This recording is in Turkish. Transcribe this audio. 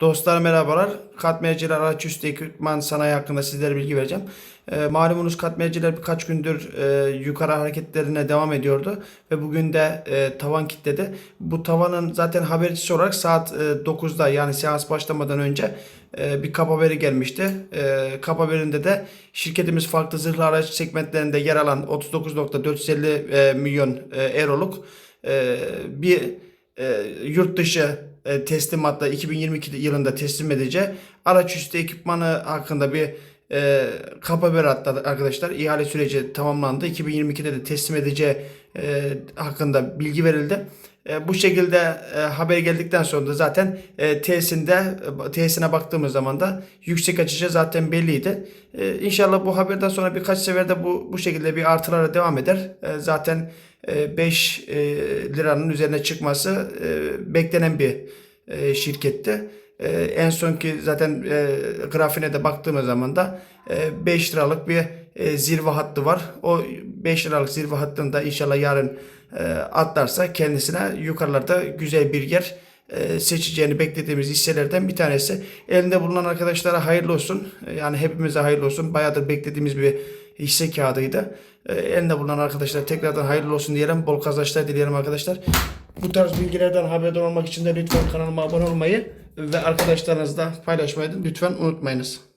Dostlar merhabalar. Katmerciler araç üstü ekipman sanayi hakkında sizlere bilgi vereceğim. E, malumunuz katmerciler birkaç gündür e, yukarı hareketlerine devam ediyordu. Ve bugün de e, tavan kitledi. Bu tavanın zaten habercisi olarak saat e, 9'da yani seans başlamadan önce e, bir kap haberi gelmişti. E, kap haberinde de şirketimiz farklı zırhlı araç segmentlerinde yer alan 39.450 e, milyon e, euroluk e, bir e, yurt dışı e, teslimatla 2022 yılında teslim edeceği araç üstü ekipmanı hakkında bir e, kap haber attı arkadaşlar. İhale süreci tamamlandı. 2022'de de teslim edeceği e, hakkında bilgi verildi. E, bu şekilde e, haber geldikten sonra da zaten e, tesisinde e, tesisine baktığımız zaman da yüksek açıcı zaten belliydi. E, inşallah bu haberden sonra birkaç seferde bu bu şekilde bir artılara devam eder. E, zaten 5 liranın üzerine çıkması e, beklenen bir e, şirketti. E, en sonki zaten e, grafiğine de baktığımız zaman da 5 liralık bir e, zirve hattı var. O 5 liralık zirve hattında inşallah yarın e, atlarsa kendisine yukarılarda güzel bir yer e, seçeceğini beklediğimiz hisselerden bir tanesi. Elinde bulunan arkadaşlara hayırlı olsun. E, Yani hepimize hayırlı olsun. Bayağıdır beklediğimiz bir hisse kağıdıydı. E, Elinde bulunan arkadaşlara tekrardan hayırlı olsun diyelim. Bol kazançlar dileyelim arkadaşlar. Bu tarz bilgilerden haberdar olmak için de lütfen kanalıma abone olmayı ve arkadaşlarınızla paylaşmayı lütfen unutmayınız.